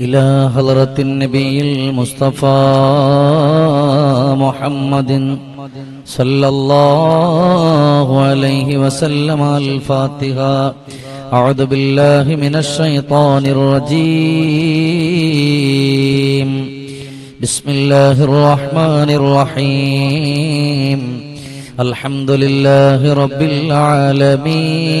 إلى حضرة النبي المصطفى محمد صلى الله عليه وسلم الفاتحة. أعوذ بالله من الشيطان الرجيم. بسم الله الرحمن الرحيم. الحمد لله رب العالمين.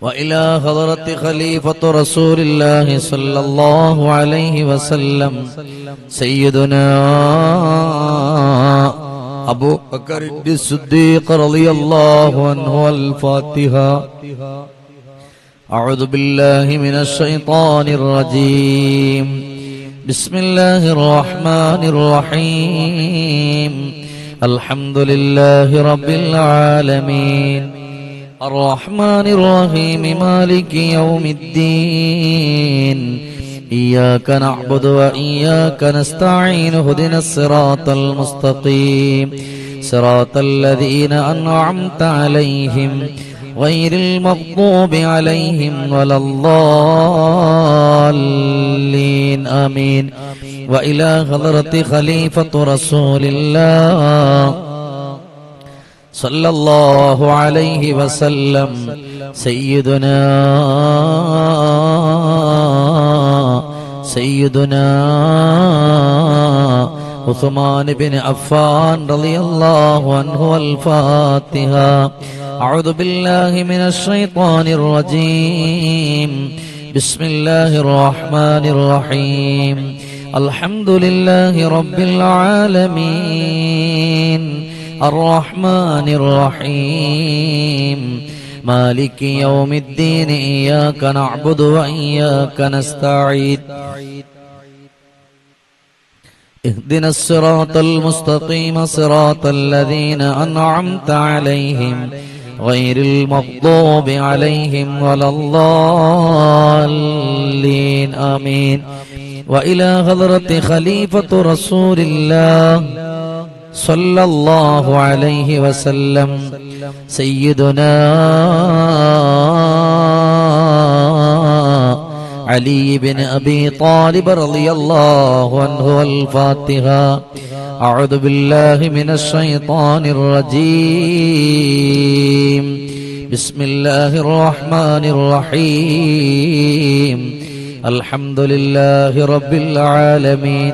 وإلى حضرة خليفة رسول الله صلى الله عليه وسلم سيدنا أبو بكر الصديق رضي الله عنه الفاتحة أعوذ بالله من الشيطان الرجيم بسم الله الرحمن الرحيم الحمد لله رب العالمين الرحمن الرحيم مالك يوم الدين. إياك نعبد وإياك نستعين هدنا الصراط المستقيم. صراط الذين أنعمت عليهم غير المغضوب عليهم ولا الضالين آمين. وإلى حضرة خليفة رسول الله. صلى الله عليه وسلم. سيدنا سيدنا عثمان بن عفان رضي الله عنه الفاتحة أعوذ بالله من الشيطان الرجيم. بسم الله الرحمن الرحيم. الحمد لله رب العالمين. الرحمن الرحيم. مالك يوم الدين إياك نعبد وإياك نستعين. اهدنا الصراط المستقيم صراط الذين أنعمت عليهم غير المغضوب عليهم ولا الضالين. آمين. وإلى حضرة خليفة رسول الله صلى الله عليه وسلم. سيدنا علي بن أبي طالب رضي الله عنه الفاتحة أعوذ بالله من الشيطان الرجيم. بسم الله الرحمن الرحيم. الحمد لله رب العالمين.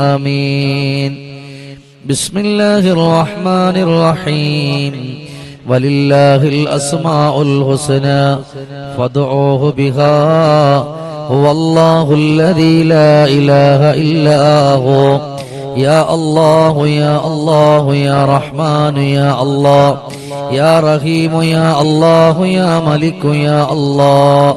آمين. بسم الله الرحمن الرحيم. ولله الأسماء الحسنى فادعوه بها. هو الله الذي لا إله إلا هو. يا الله يا الله يا رحمن يا الله. يا رحيم يا الله يا ملك يا الله.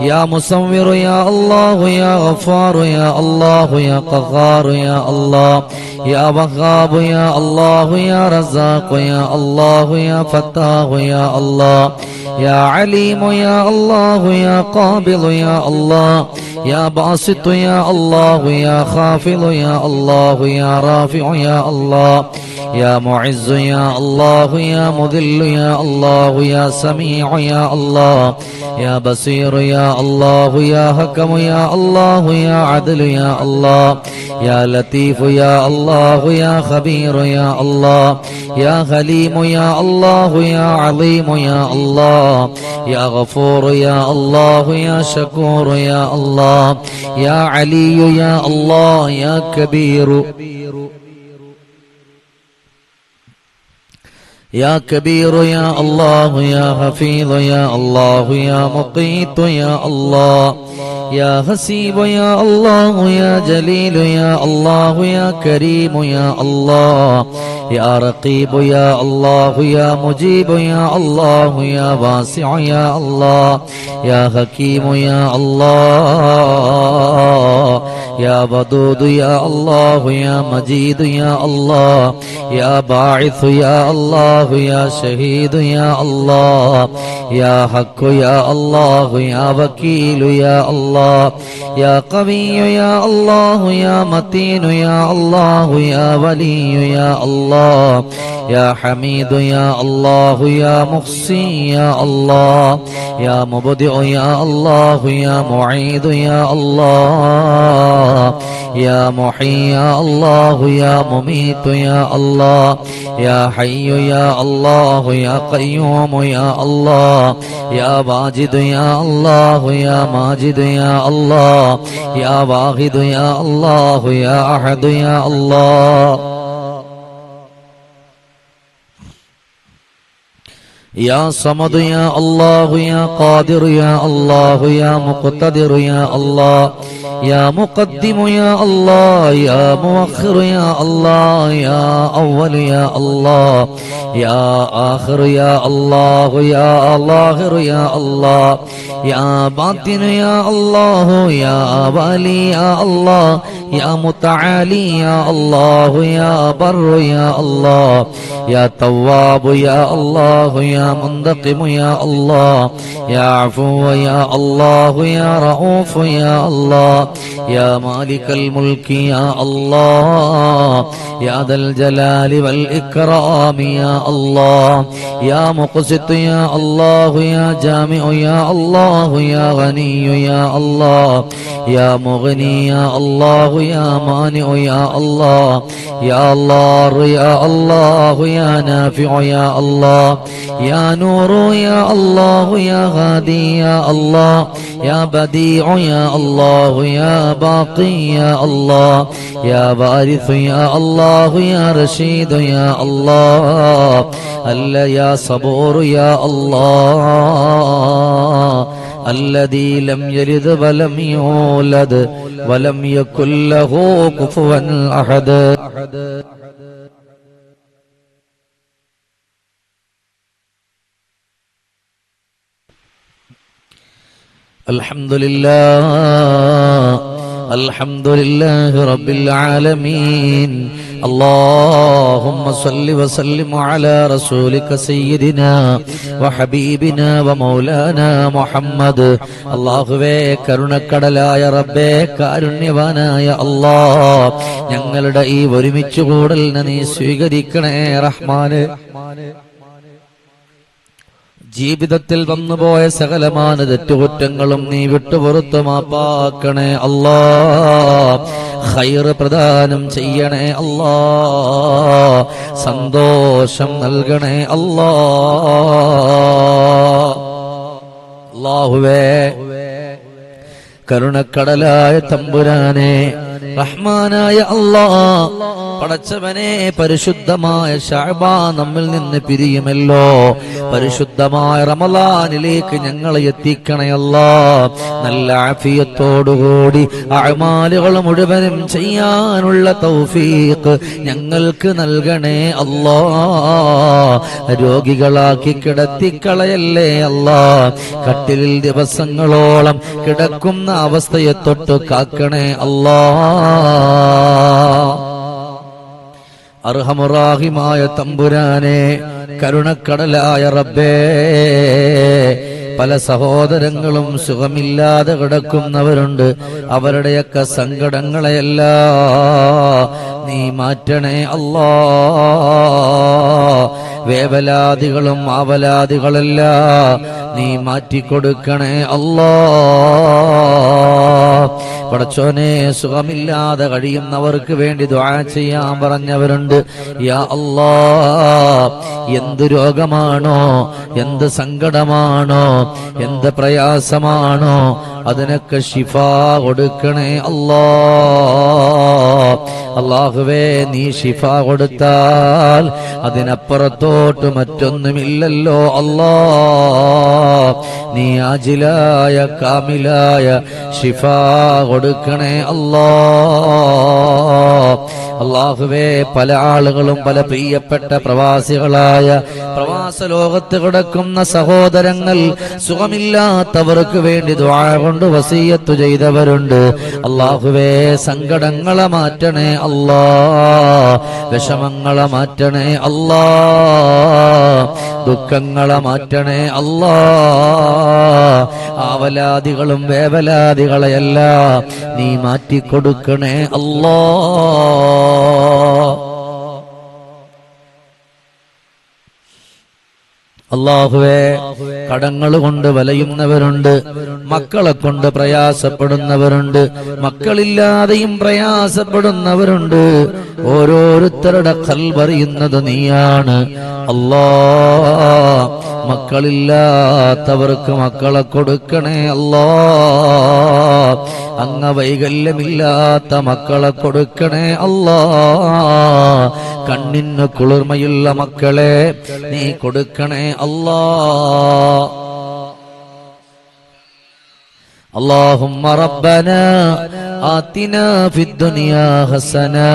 يا مصور يا الله يا غفار يا الله يا قهار يا الله. يا وهاب يا الله يا رزاق يا الله يا فتاح يا الله. يا عليم يا الله يا قابض يا الله. يا باسط يا الله. يا خافض يا الله. يا رافع يا الله. يا معز يا الله يا مذل يا الله يا سميع يا الله يا بصير يا الله يا حكم يا الله يا عدل يا الله يا لطيف يا الله يا خبير يا الله يا حليم يا الله يا عظيم يا الله يا غفور يا الله يا شكور يا الله يا علي يا الله يا كبير يا كبير يا الله يا حفيظ يا الله يا مقيت يا الله يا حسيب يا الله يا جليل يا الله يا كريم يا الله يا رقيب يا الله يا مجيب يا الله يا واسع يا الله يا حكيم يا الله. يا ودود يا الله يا مجيد يا الله يا باعث يا الله يا شهيد يا الله يا حق يا الله يا وكيل يا الله يا قوي يا الله يا متين يا الله يا ولي يا الله يا حميد يا الله يا محسن يا الله يا مبدئ يا الله يا معيد يا الله يا محيي يا الله يا مميت يا الله. يا حي يا الله يا قيوم يا الله. يا واجد يا الله يا ماجد يا الله. يا واحد يا الله يا أحد يا الله. يا صمد يا الله يا قادر يا الله يا مقتدر يا الله يا مقدم يا الله يا مؤخر يا الله يا أول يا الله يا آخر يا الله يا ظاهر يا الله يا باطن يا الله يا والي يا الله يا متعالي يا الله يا بر يا الله يا تواب يا الله يا منتقم يا الله يا عفو يا الله يا رؤوف يا الله يا مالك الملك يا الله يا ذا الجلال والإكرام يا الله يا مقسط يا الله يا جامع يا الله يا غني يا الله يا مغني يا الله يا مانع يا الله يا الله يا الله يا نافع يا الله يا نور يا الله يا هادي يا الله يا بديع يا الله يا باقي يا الله يا وارث يا الله يا رشيد يا الله ألا يا صبور يا الله الذي لم يلد ولم يولد ولم يكن له كفوا أحد. الحمد لله. الحمد لله رب العالمين. اللهم صل وسلم على رسولك سيدنا وحبيبنا ومولانا മുഹമ്മദ് അള്ളാഹുവേ കരുണക്കടലായ റബ്ബേ കാരുണ്യവാനായ അല്ലാ ഞങ്ങളുടെ ഈ ഒരുമിച്ച് കൂടലിനെ നീ സ്വീകരിക്കണേ റഹ്മാന് ജീവിതത്തിൽ വന്നുപോയ സകലമാന തെറ്റുകുറ്റങ്ങളും നീ വിട്ടുപുറത്തു മാപ്പാക്കണേ അല്ലാ ഹൈറ് പ്രദാനം ചെയ്യണേ അല്ലാ. സന്തോഷം നൽകണേ അല്ലാ. അല്ലാഹുവേ കരുണക്കടലായ തമ്പുരാനെ റഹ്മാനായ അള്ളാ പടച്ചവനെ പരിശുദ്ധമായ ഷാബാ നമ്മിൽ നിന്ന് പിരിയുമല്ലോ. പരിശുദ്ധമായ റമലാനിലേക്ക് ഞങ്ങളെ എത്തിക്കണയല്ല നല്ല ആഫിയത്തോടുകൂടി അമാലുകൾ മുഴുവനും ചെയ്യാനുള്ള തൗഫീഖ് ഞങ്ങൾക്ക് നൽകണേ അല്ലാ രോഗികളാക്കി കിടത്തിക്കളയല്ലേ അല്ലാ കട്ടിലിൽ ദിവസങ്ങളോളം കിടക്കുന്ന അവസ്ഥയെ തൊട്ട് കാക്കണേ അല്ലാ അർഹമുറാഹിമായ തമ്പുരാനെ കരുണക്കടലായ റബ്ബേ പല സഹോദരങ്ങളും സുഖമില്ലാതെ കിടക്കുന്നവരുണ്ട്. അവരുടെയൊക്കെ സങ്കടങ്ങളെയല്ല നീ മാറ്റണേ അല്ലാ. വേവലാദികളും ആവലാദികളല്ല നീ മാറ്റിക്കൊടുക്കണേ അല്ലാ. പടച്ചോനെ സുഖമില്ലാതെ കഴിയുന്നവർക്ക് വേണ്ടി ദ്വാ ചെയ്യാൻ പറഞ്ഞവരുണ്ട്. യാ അല്ലാ എന്ത് രോഗമാണോ എന്ത് സങ്കടമാണോ എന്ത് പ്രയാസമാണോ അതിനൊക്കെ ഷിഫ കൊടുക്കണേ അല്ലാ അള്ളാഹുവേ നീ ഷിഫ കൊടുത്താൽ അതിനപ്പുറത്തോട്ട് മറ്റൊന്നുമില്ലല്ലോ അല്ലാ നീ ആജിലായ കാമിലായ ഷിഫ കൊടുക്കണേ അല്ലാ അള്ളാഹുവേ പല ആളുകളും പല പ്രിയപ്പെട്ട പ്രവാസികളായ പ്രവാസ ലോകത്ത് കിടക്കുന്ന സഹോദരങ്ങൾ സുഖമില്ലാത്തവർക്ക് വേണ്ടി ദ്വാ കൊണ്ട് വസീയത്തു ചെയ്തവരുണ്ട്. അള്ളാഹുവേ സങ്കടങ്ങളെ മാറ്റണേ അല്ലാ. വിഷമങ്ങളെ മാറ്റണേ അല്ലാ. ദുഃഖങ്ങളെ മാറ്റണേ അല്ലാ. ആവലാദികളും വേവലാദികളെയല്ല നീ മാറ്റിക്കൊടുക്കണേ അല്ലോ. അള്ളാഹുവേ കടങ്ങൾ കൊണ്ട് വലയുന്നവരുണ്ട് മക്കളെ കൊണ്ട് പ്രയാസപ്പെടുന്നവരുണ്ട് മക്കളില്ലാതെയും പ്രയാസപ്പെടുന്നവരുണ്ട്. ഓരോരുത്തരുടെ കൽവറിയുന്നത് നീയാണ്. അല്ലാ. മക്കളില്ലാത്തവർക്ക് മക്കളെ കൊടുക്കണേ അല്ലാ അംഗവൈകല്യമില്ലാത്ത മക്കളെ കൊടുക്കണേ അല്ലാ കണ്ണിന് കുളിർമയുള്ള മക്കളെ നീ കൊടുക്കണേ അല്ലാ اللهم ربنا آتنا في الدنيا حسنة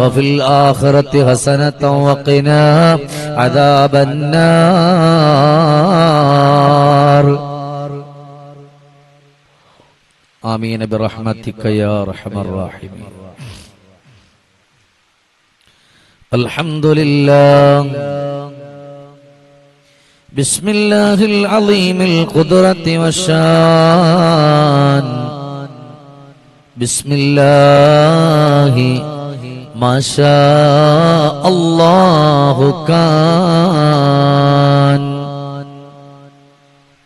وفي الآخرة حسنة وقنا عذاب النار. آمين برحمتك يا أرحم الراحمين. الحمد لله بسم الله العظيم القدرة والشان. بسم الله ما شاء الله كان.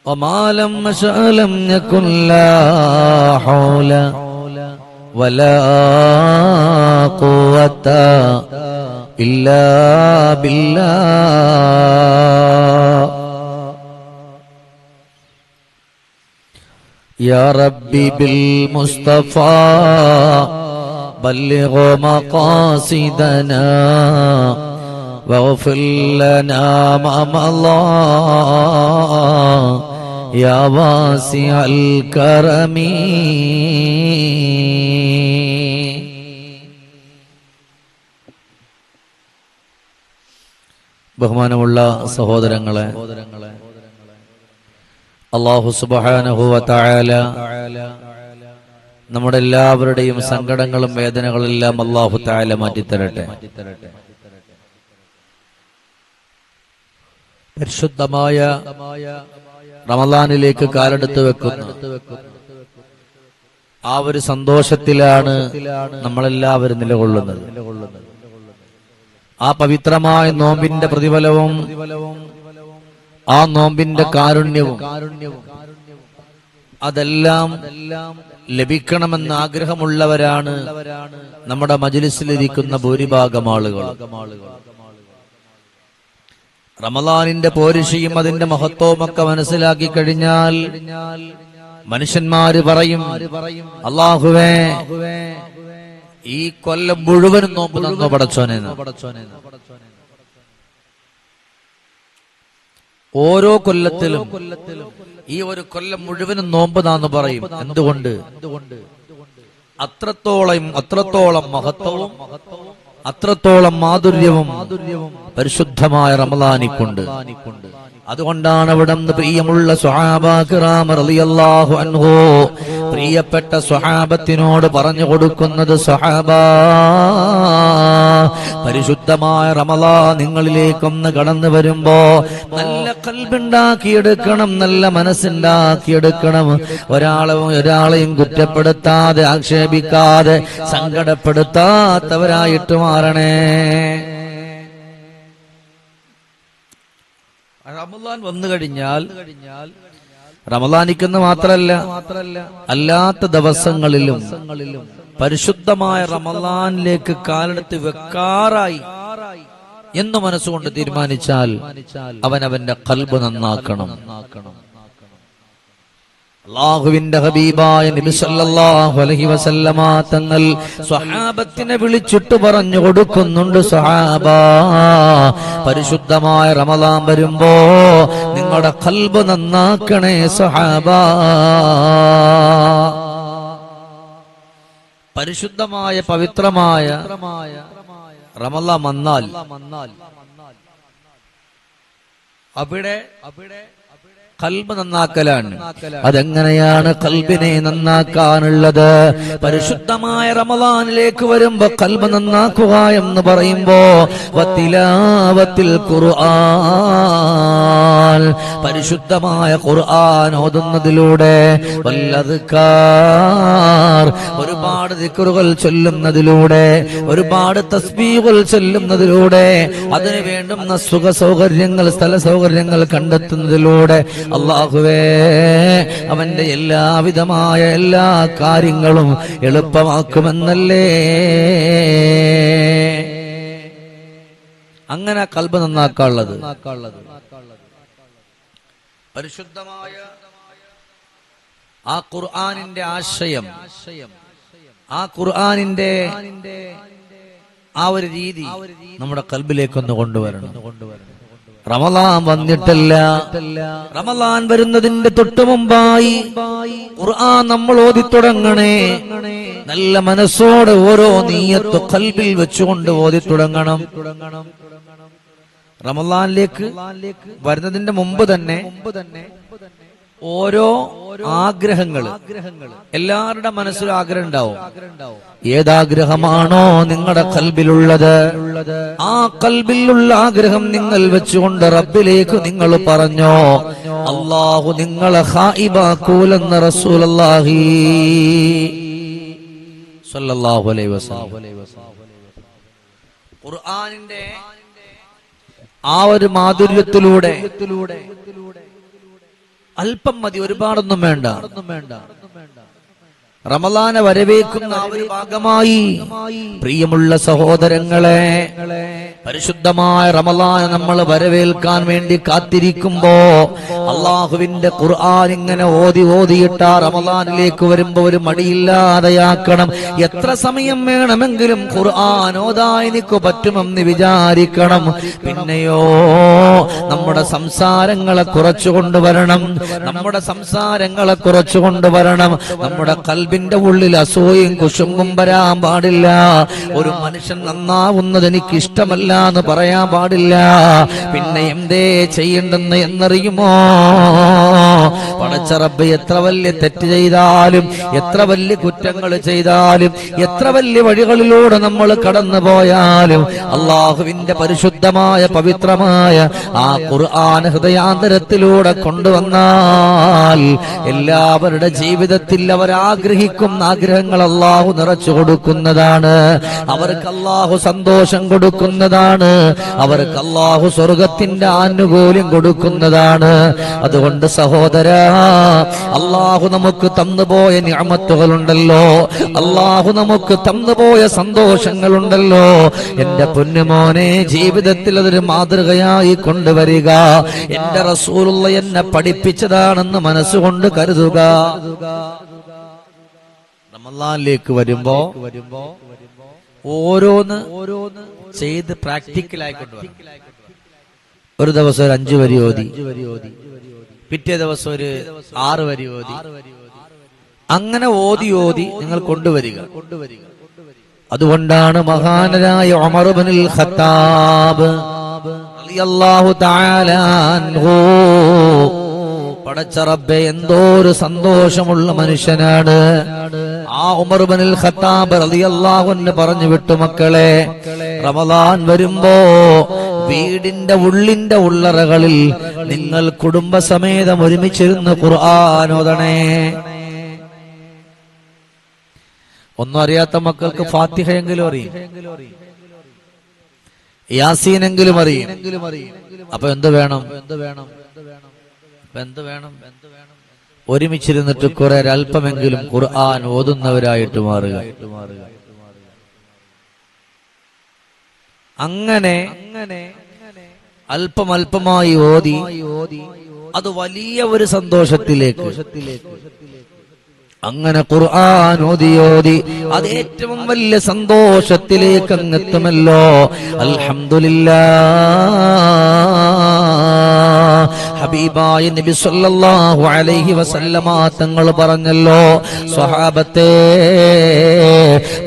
وما لم يشأ لم يكن لا حول. ولا قوة إلا بالله. يا ربي بالمصطفى بلغ مقاصدنا واغفر لنا ما مضى يا واسع الكرم ബഹുമാനമുള്ള സഹോദരങ്ങളെ അള്ളാഹു സുബാനഹുവ തായാല നമ്മുടെ എല്ലാവരുടെയും സങ്കടങ്ങളും വേദനകളെല്ലാം അള്ളാഹു തായാല മാറ്റിത്തരട്ടെ പരിശുദ്ധമായ റമദാനിലേക്ക് കാലെടുത്ത് വെക്കുന്നു. ആ ഒരു സന്തോഷത്തിലാണ് നമ്മളെല്ലാവരും നിലകൊള്ളുന്നത്. ആ പവിത്രമായ നോമ്പിന്റെ പ്രതിഫലവും ആ നോമ്പിന്റെ കാരുണ്യവും അതെല്ലാം ലഭിക്കണമെന്ന് ആഗ്രഹമുള്ളവരാണ് നമ്മുടെ മജിലിസിലിരിക്കുന്ന ഭൂരിഭാഗം ആളുകൾ. റമലാനിന്റെ പോരിശയും അതിന്റെ മഹത്വവും ഒക്കെ മനസ്സിലാക്കി കഴിഞ്ഞാൽ മനുഷ്യന്മാര് പറയും അള്ളാഹുവേ ഈ കൊല്ലം മുഴുവനും നോമ്പ് തന്നോ പടച്ചോനെ ഓരോ കൊല്ലത്തിലും ഈ ഒരു കൊല്ലം മുഴുവനും നോമ്പ് താന്ന് പറയും. എന്തുകൊണ്ട്? അത്രത്തോളം അത്രത്തോളം മഹത്വവും അത്രത്തോളം മാധുര്യവും പരിശുദ്ധമായ റമലാനിക്കുണ്ട് അതുകൊണ്ടാണ് അവിടെ പ്രിയമുള്ള അൻഹോ പ്രിയപ്പെട്ട സ്വഹാബത്തിനോട് പറഞ്ഞു കൊടുക്കുന്നത് സ്വഹാബ പരിശുദ്ധമായ റമലാ നിങ്ങളിലേക്കൊന്ന് കടന്നു വരുമ്പോ നല്ല കൽബുണ്ടാക്കിയെടുക്കണം നല്ല മനസ്സുണ്ടാക്കിയെടുക്കണം. ഒരാളെ ഒരാളെയും കുറ്റപ്പെടുത്താതെ ആക്ഷേപിക്കാതെ സങ്കടപ്പെടുത്താത്തവരായിട്ട് മാറണേ. റമലാൻ വന്നു കഴിഞ്ഞാൽ റമലാനിക്കുന്ന മാത്രല്ല അല്ലാത്ത ദിവസങ്ങളിലും പരിശുദ്ധമായ റമദാനിലേക്ക് കാലെടുത്ത് വെക്കാറായി എന്ന് മനസ്സുകൊണ്ട് തീരുമാനിച്ചാൽ അവൻ അവന്റെ കൽബ് നന്നാക്കണം. അള്ളാഹുവിന്റെ ഹബീബായ നബി സല്ലല്ലാഹു അലൈഹി വസല്ലമ തങ്ങൾ സ്വഹാബത്തിനെ വിളിച്ചിട്ട് പറഞ്ഞു കൊടുക്കുന്നുണ്ട് സ്വഹാബ. പരിശുദ്ധമായ റമദാൻ വരുമ്പോ നിങ്ങളുടെ കൽബ് നന്നാക്കണേ സ്വഹാബ. പരിശുദ്ധമായ പവിത്രമായ റമല വന്നാൽ അവിടെ അവിടെ കൽബ് നന്നാക്കലാണ്. അതെങ്ങനെയാണ് കൽബിനെ നന്നാക്കാനുള്ളത്? പരിശുദ്ധമായ റമദാനിലേക്ക് വരുമ്പോ കൽബ് നന്നാക്കുക എന്ന് പറയുമ്പോ വത്തിലാവത്തിൽ ഖുർആൻ പരിശുദ്ധമായ ഖുർആൻ ഓതുന്നതിലൂടെ വല്ലതുക്കാർ ഒരുപാട് ദിക്റുകൾ ചൊല്ലുന്നതിലൂടെ ഒരുപാട് തസ്ബീകൾ ചൊല്ലുന്നതിലൂടെ അതിനു വേണ്ടുന്ന സുഖ സൗകര്യങ്ങൾ സ്ഥല സൗകര്യങ്ങൾ കണ്ടെത്തുന്നതിലൂടെ അള്ളാഹുവേ അവന്റെ എല്ലാവിധമായ എല്ലാ കാര്യങ്ങളും എളുപ്പമാക്കുമെന്നല്ലേ? അങ്ങനെ കൽബ് നന്നാക്കാനുള്ളത്. പരിശുദ്ധമായ ആ ഖുർആാനിന്റെ ആശയം ആ ഖുർആാനിന്റെ ആ ഒരു രീതി നമ്മുടെ കൽബിലേക്കൊന്ന് കൊണ്ടുവരണം. റമലാൻ വന്നിട്ടല്ല. റമലാൻ വരുന്നതിന്റെ തൊട്ടു മുമ്പായി ഖുർആൻ നമ്മൾ ഓതി തുടങ്ങണേ. നല്ല മനസ്സോടെ ഓരോ നീയത്ത് കൽബിൽ വെച്ചുകൊണ്ട് ഓതി തുടങ്ങണം തുടങ്ങണം. റമലാനിലേക്ക് വരുന്നതിന്റെ മുമ്പ് തന്നെ ഓരോ ആഗ്രഹങ്ങൾ എല്ലാവരുടെ മനസ്സിലും ആഗ്രഹം ഉണ്ടാവും. ഏതാഗ്രഹമാണോ നിങ്ങളുടെ കൽബിലുള്ളത്? ആ കൽബിലുള്ള ആഗ്രഹം നിങ്ങൾ വെച്ചുകൊണ്ട് റബ്ബിലേക്ക് നിങ്ങൾ പറഞ്ഞോ അള്ളാഹു നിങ്ങളെ ഹായിബാക്കൂലെന്ന് റസൂലി ഖുർആാനിന്റെ ആ ഒരു മാധുര്യത്തിലൂടെ അല്പം മതി ഒരുപാടൊന്നും വേണ്ട. റമലാനെ വരവേക്കുന്ന ആ ഒരു ഭാഗമായി പ്രിയമുള്ള സഹോദരങ്ങളെ പരിശുദ്ധമായ റമലാനെ നമ്മൾ വരവേൽക്കാൻ വേണ്ടി കാത്തിരിക്കുമ്പോ അള്ളാഹുവിന്റെ ഖുർആൻ ഇങ്ങനെ ഓതി ഓതിയിട്ട് റമലാനിലേക്ക് വരുമ്പോ ഒരു മടിയില്ലാതെയാക്കണം. എത്ര സമയം വേണമെങ്കിലും ഖുർആൻ ഓതാ എനിക്ക് പറ്റുമെന്ന് വിചാരിക്കണം. പിന്നെയോ നമ്മുടെ സംസാരങ്ങളെ കുറച്ചു കൊണ്ടുവരണം. നമ്മുടെ സംസാരങ്ങളെ കുറച്ചു കൊണ്ടുവരണം. നമ്മുടെ കൽബിന്റെ ഉള്ളിൽ അസൂയും കുശുങ്കും വരാൻ പാടില്ല. ഒരു മനുഷ്യൻ നന്നാവുന്നത് എനിക്ക് ഇഷ്ടമല്ല എന്ന് പറയാൻ പാടില്ല. പിന്നെ എന്തേ ചെയ്യണ്ടെന്ന് എന്നറിയുമോ? പടച്ചറബ് എത്ര വലിയ തെറ്റ് ചെയ്താലും എത്ര വലിയ കുറ്റങ്ങൾ ചെയ്താലും എത്ര വലിയ വഴികളിലൂടെ നമ്മൾ കടന്നു പോയാലും അള്ളാഹുവിന്റെ പരിശുദ്ധമായ പവിത്രമായ ആ ഖുർആൻ ഹൃദയാന്തരത്തിലൂടെ കൊണ്ടുവന്നാൽ എല്ലാവരുടെ ജീവിതത്തിൽ അവർ ആഗ്രഹിക്കുന്ന ആഗ്രഹങ്ങൾ അള്ളാഹു നിറച്ചു കൊടുക്കുന്നതാണ്. അവർക്ക് അള്ളാഹു സന്തോഷം കൊടുക്കുന്നതാണ്. അവർക്ക് അള്ളാഹു സ്വർഗത്തിന്റെ ആനുകൂല്യം കൊടുക്കുന്നതാണ്. അതുകൊണ്ട് സഹോദര അള്ളാഹു നമുക്ക് തന്നുപോയ ഞാമത്തുകളുണ്ടല്ലോ അള്ളാഹു നമുക്ക് തന്നുപോയ സന്തോഷങ്ങളുണ്ടല്ലോ. എന്റെ പൊന്നുമോനെ ജീവിതത്തിൽ അതൊരു മാതൃകയായി കൊണ്ടുവരിക. എന്റെ റസൂലുള്ള എന്നെ പഠിപ്പിച്ചതാണെന്ന് മനസ്സുകൊണ്ട് കരുതുക. റമലാനിലേക്ക് വരുമ്പോ വരുമ്പോ ഓരോന്ന് ഓരോന്ന് ചെയ്ത് പ്രാക്ടിക്കലായി കൊണ്ടുവരണം. ഒരു ദിവസം ഒരു അഞ്ചു വരി ഓതി. പിറ്റേ ദിവസം ഒരു ആറ് വരി ഓതി. അങ്ങനെ ഓതി ഓതി നിങ്ങൾ കൊണ്ടുവരിക. കൊണ്ടുവരിക അതുകൊണ്ടാണ് മഹാനരായ ഉമർബിനുൽ ഖത്താബ് റളിയല്ലാഹു തആല അൻഹു പടച്ച റബ്ബെ എന്തോ ഒരു സന്തോഷമുള്ള മനുഷ്യനാണ്. ആ ഉമർബനിൽ ഖത്താബ് റളിയല്ലാഹു അൻഹു പറഞ്ഞു വിട്ടു മക്കളെ റമദാൻ വരുമ്പോ വീടിന്റെ ഉള്ളിന്റെ ഉള്ളറകളിൽ നിങ്ങൾ കുടുംബസമേതം ഒരുമിച്ചിരുന്ന് ഖുർആാനോദണേ ഒന്നും അറിയാത്ത മക്കൾക്ക് ഫാത്തിഹയെങ്കിലും അറിയും. യാസീനെങ്കിലും അറിയും. അപ്പൊ എന്ത് വേണം? എന്ത് വേണം എന്ത് വേണം? ഒരുമിച്ചിരുന്നിട്ട് കുറെ അല്പമെങ്കിലും ഖുർആൻ ഓതുന്നവരായിട്ട് മാറുക. അങ്ങനെ അങ്ങനെ അല്പം അല്പമായി ഓതി. അത് വലിയ ഒരു സന്തോഷത്തിലേക്ക്. അങ്ങനെ ഖുർആൻ ഓതി ഓതി. അത് ഏറ്റവും വലിയ സന്തോഷത്തിലേക്ക് അങ്ങെത്തുമല്ലോ അൽഹംദുലില്ലാ. ഹബീബായ നബി സല്ലല്ലാഹു അലൈഹി വസല്ലമ തങ്ങൾ പറഞ്ഞല്ലോ സ്വഹാബത്തെ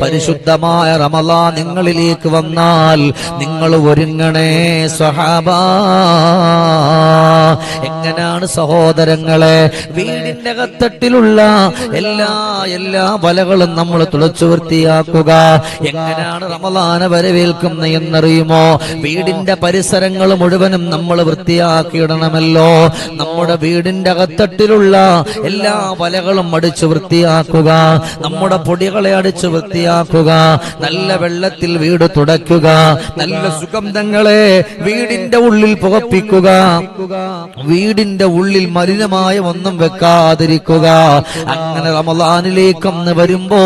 പരിശുദ്ധമായ റമളാൻ നിങ്ങളിലേക്ക് വന്നാൽ നിങ്ങൾ ഒരുങ്ങണേ സ്വഹാബ. എങ്ങനെയാണ് സഹോദരങ്ങളെ? വീടിന്റെ കത്തട്ടിലുള്ള എല്ലാ എല്ലാ വലകളും നമ്മൾ തുളച്ചു വൃത്തിയാക്കുക. എങ്ങനെയാണ് റമദാന വരവേൽക്കുന്ന എന്നറിയുമോ? വീടിന്റെ പരിസരങ്ങൾ മുഴുവനും നമ്മൾ വൃത്തിയാക്കിയിടണമല്ലോ. നമ്മുടെ വീടിന്റെ അകത്തട്ടിലുള്ള എല്ലാ വലകളും അടിച്ചു വൃത്തിയാക്കുക. നമ്മുടെ പൊടികളെ അടിച്ചു വൃത്തിയാക്കുക. നല്ല വെള്ളത്തിൽ വീട് തുടയ്ക്കുക. നല്ല സുഗന്ധങ്ങളെ വീടിന്റെ ഉള്ളിൽ പുകപ്പിക്കുക. വീടിന്റെ ഉള്ളിൽ മലിനമായ ഒന്നും വെക്കാതിരിക്കുക. അങ്ങനെ റമദാനിലേക്കൊന്ന് വരുമ്പോ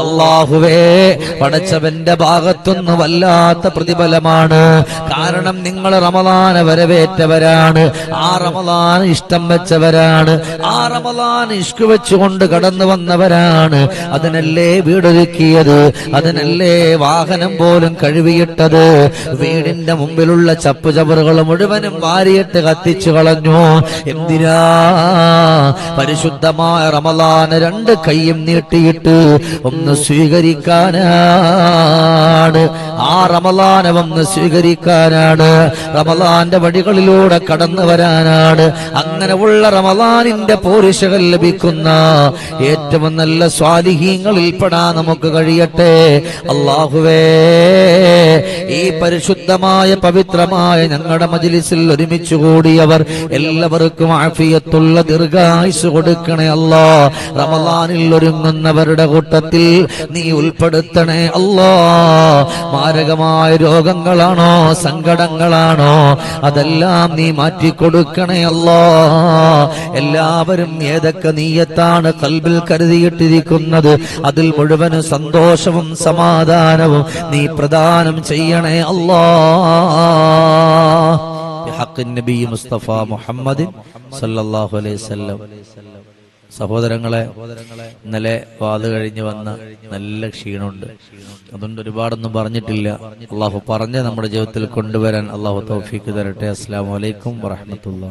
അള്ളാഹുവേ പടച്ചവന്റെ ഭാഗത്തൊന്ന് വല്ലാത്ത പ്രതിഫലമാണ്. കാരണം നിങ്ങൾ റമദാന വരവേറ്റവരാണ്. ആ റമദാൻ ഇഷ്ടം വെച്ചവരാണ്. ആ റമദാൻ ഇഷ്കു വെച്ചുകൊണ്ട് കടന്നു വന്നവരാണ്. അതിനല്ലേ വീടൊരുക്കിയത്? അതിനല്ലേ വാഹനം പോലും കഴുകിയിട്ടത്? വീടിന്റെ മുമ്പിലുള്ള ചപ്പു ചവറുകൾ മുഴുവനും വാരിയിട്ട് കത്തിച്ചു കളഞ്ഞു. എന്തിനാ? പരിശുദ്ധമായ റമലാന് രണ്ട് കൈയും നീട്ടിയിട്ട് ഒന്ന് സ്വീകരിക്കാനാണ്. ആ റമലാന ഒന്ന് സ്വീകരിക്കാനാണ്. റമലാന്റെ വഴികളിലൂടെ കടന്നു വരാനാണ്. അങ്ങനെ ഉള്ള റമലാനിന്റെ പോരിശകൾ ലഭിക്കുന്ന ഏറ്റവും നല്ല സ്വാലിഹീങ്ങളിൽ പെടാൻ നമുക്ക് കഴിയട്ടെ. അള്ളാഹുവേ ഈ പരിശുദ്ധമായ പവിത്രമായ ഞങ്ങളുടെ മജിലിസിൽ ഒരുമിച്ച് കൂടിയവർ എല്ലാവർക്കും ആഫിയത്തുള്ള ദീർഘായുസ് കൊടുക്കണേ അല്ലാ റമദാനിൽ ഒരുങ്ങുന്നവരുടെ കൂട്ടത്തിൽ നീ ഉൾപ്പെടുത്തണേ അല്ലാ. മാരകമായ രോഗങ്ങളാണോ സങ്കടങ്ങളാണോ അതെല്ലാം നീ മാറ്റിക്കൊടുക്കണേ അല്ലാ. എല്ലാവരും ഏതൊക്കെ നീയത്താണ് കൽബിൽ കരുതിയിട്ടിരിക്കുന്നത് അതിൽ മുഴുവനും സന്തോഷവും സമാധാനവും നീ പ്രദാനം ചെയ്യണേ അല്ലാ. നബി മുസ്തഫ മുഹമ്മദ് സല്ലല്ലാഹു അലൈഹി വസല്ലം. സഹോദരങ്ങളെ ഇന്നലെ വാത് കഴിഞ്ഞ് വന്ന നല്ല ക്ഷീണമുണ്ട്. അതുകൊണ്ട് ഒരുപാടൊന്നും പറഞ്ഞിട്ടില്ല. അള്ളാഹു പറഞ്ഞ് നമ്മുടെ ജീവിതത്തിൽ കൊണ്ടുവരാൻ അള്ളാഹു തൗഫീക്ക് തരട്ടെ. അസ്സാം വലൈക്കും വറഹമത്തുള്ള